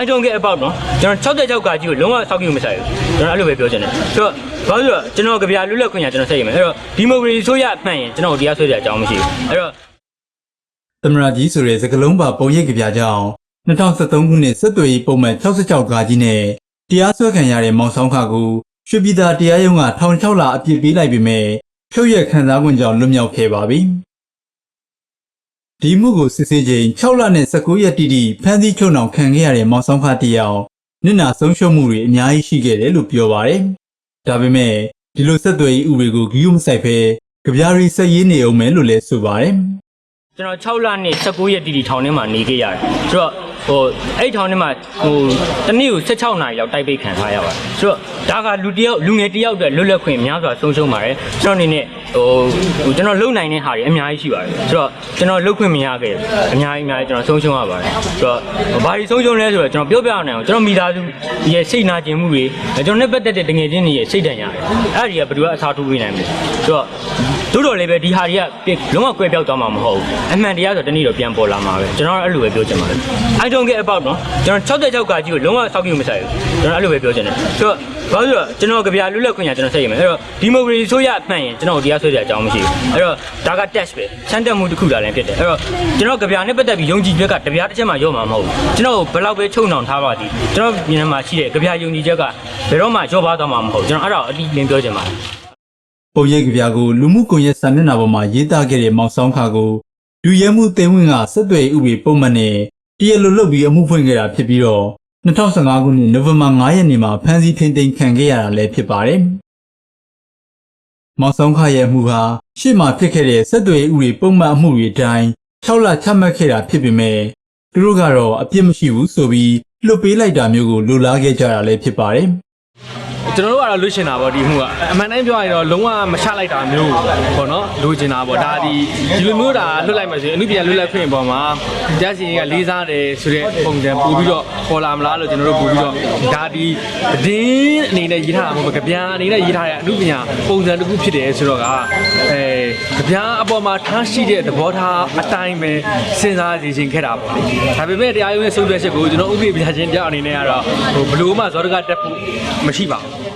I don't get about နော်ကျွန်တော်66ကကြီးကိုလုံးဝစောက်ကြည့်မဆိုင်ဘူးကျွန်တော်အဲ့လိုပဲပြောချင်တယ်ဆိုတော့ဘာလို့လဲဆိုတော့ကျွန်တော်ကြပြလွတ်လပ်ခွင့်ရကျွန်တော်ဆက်ရမယ်အဲ့တော့ဒီမိုကရေစီဆိုရမှန်ရင်ကျွန်တော်တို့တရားဆွဲတဲ့အကြောင်းမရှိဘူးအဲ့တော့သမရကြီးဆိုတဲ့စကလုံးပါပုံရိပ်ကြပြကြောင်း2013ခုနှစ်စစ်သွေးပုံမှန်66ကားကြီးနဲ့တရားစွဲခံရတဲ့မောင်ဆောင်ခကိုရွှေပြည်သာတရားရုံးကထောင်6လအပြစ်ပေးလိုက်ပေမဲ့ဖြုတ်ရက်ခံစား권ကြောင့်လွတ်မြောက်ခဲ့ပါပြီ ဒီမှုကိုစစ်ဆေးချိန်6လနဲ့19ရက်တိတိဖမ်းဆီးချုပ်နှောင်ခံခဲ့ရတဲ့မောင်ဆောင်ခတယောက်နစ်နာဆုံးရှုံးမှုတွေအများကြီးရှိခဲ့တယ်လို့ပြောပါတယ်ဒါပေမဲ့ဒီလိုဆက်သွယ်ရေးဥပဒေကိုဂရုမစိုက်ဘဲကြပြားရီဆက်ရေးနေအောင်မယ်လို့လည်းဆိုပါတယ်ကျွန်တော်6လနဲ့19ရက်တီတီထောင်ထဲမှာနေခဲ့ရတယ်ဆိုတော့ ဟိုအဲ့ထောင်ထဲမှာဟိုတနေ့ကို16နာရီလောက်တိုက်ပိတ်ခံထားရပါတယ်ဆိုတော့ဒါကလူတယောက်လူငယ်တယောက်အတွက်လွတ်လပ်ခွင့်များစွာဆုံးရှုံးပါတယ်ကျွန်တော်အနေနဲ့ဟိုဟိုကျွန်တော်လုံနိုင်တဲ့ဟာတွေအများကြီးရှိပါတယ်ဆိုတော့ကျွန်တော်လုတ်ခွင့်မရခဲ့ဘူးအများကြီးအများကြီးကျွန်တော်ဆုံးရှုံးရပါတယ်ဆိုတော့ဘာတွေဆုံးရှုံးလဲဆိုတော့ကျွန်တော်ပြောပြအောင်ကျွန်တော်မိသားစုရဲ့စိတ်နာကျင်မှုတွေကျွန်တော်နဲ့ပတ်သက်တဲ့တငယ်ချင်းတွေရဲ့စိတ်ဒဏ်ရာတွေအဲ့ဒီကဘယ်သူကအစားထိုးပေးနိုင်မလဲဆိုတော့ တို့တော်လည်းပဲဒီဟာတွေကလုံးဝကွဲပြောက်သွားမှာမဟုတ်ဘူးအမှန်တရားဆိုတနေ့တော့ပြန်ပေါ်လာမှာပဲကျွန်တော်အဲ့လိုပဲပြောချင်ပါတယ် I don't get about နော်ကျွန်တော်66ကကြီးကိုလုံးဝစောက်ကြည့်မဆိုင်ဘူးကျွန်တော်အဲ့လိုပဲပြောချင်တယ်ဆိုတော့ဘာလို့လဲဆိုတော့ကျွန်တော်ကြပြလွတ်လပ်ခွင့်ရကျွန်တော်ဆက်ရမယ်အဲ့တော့ဒီမိုကရေစီဆိုရမှန်ရင်ကျွန်တော်တရားဆွဲတဲ့အကြောင်းမရှိဘူးအဲ့တော့ဒါက test ပဲစမ်းတက်မှုတစ်ခုလာလည်းဖြစ်တယ်အဲ့တော့ကျွန်တော်ကြပြနဲ့ပတ်သက်ပြီးယုံကြည်ချက်ကတပြားတစ်ချက်မှရော့မှာမဟုတ်ဘူးကျွန်တော်ဘယ်လောက်ပဲချုံနှောင်ထားပါသည်ကျွန်တော်မြန်မာမှာရှိတဲ့ကြပြယုံကြည်ချက်ကဘယ်တော့မှရော့ပါသွားမှာမဟုတ်ကျွန်တော်အဲ့ဒါကိုအတိအလင်းပြောချင်ပါတယ် ပုံရိပ်ကြပြကိုလူမှုကွန်ရက်စာမျက်နှာပေါ်မှာရေးသားခဲ့တဲ့မောင်ဆောင်ခါကိုလူရဲမှုသိမ်းဝင်ကဆက်သွယ်ဥပဒေပုံမှန်နဲ့တရားလိုလုပ်ပြီးအမှုဖွင့်ခဲ့တာဖြစ်ပြီးတော့2015ခုနှစ်နိုဝင်ဘာ9ရက်နေ့မှာဖမ်းဆီးထိန်းသိမ်းခံခဲ့ရတာလည်းဖြစ်ပါတယ်။မောင်ဆောင်ခါရဲ့အမှုဟာရှေ့မှာဖြစ်ခဲ့တဲ့ဆက်သွယ်ဥပဒေပုံမှန်အမှုတွေအတိုင်း6လချမှတ်ခဲ့တာဖြစ်ပေမဲ့သူတို့ကတော့အပြစ်မရှိဘူးဆိုပြီးလွတ်ပေးလိုက်တာမျိုးကိုလိုလားခဲ့ကြတာလည်းဖြစ်ပါတယ်။ ကျွန်တော်တို့ကတော့လွတ်ချင်တာပေါ့ဒီမှုကအမှန်တိုင်းပြောရရင်တော့လုံးဝမချလိုက်တာမျိုးပေါ့နော်လိုချင်တာပေါ့ဒါဒီဒီလိုမျိုးဒါလွတ်လိုက်မှဆိုရင်အမှုပြန်လွတ်လိုက်ခွင့်ပေါ်မှာကြားစီရင်ကလေးစားတယ်ဆိုတဲ့ပုံစံပို့ပြီးတော့ပေါ်လာမလားလို့ကျွန်တော်တို့ပို့ပြီးတော့ဒါဒီတင်းအနေနဲ့ရေးထားတာမဟုတ်ဘူးကြပြာအနေနဲ့ရေးထားတဲ့အမှုပြန်ပုံစံတစ်ခုဖြစ်တယ်ဆိုတော့ကအဲကြပြာအပေါ်မှာထားရှိတဲ့သဘောထားအတိုင်းပဲစဉ်းစားစီခြင်းခဲ့တာပေါ့ဒါပေမဲ့တရားရုံးရဲ့ဆုံးဖြတ်ချက်ကိုကျွန်တော်ဥပဒေပြချင်းတရားအနေနဲ့ကတော့ဟိုဘလို့မှဇောတကတက်ဖို့မရှိပါဘူး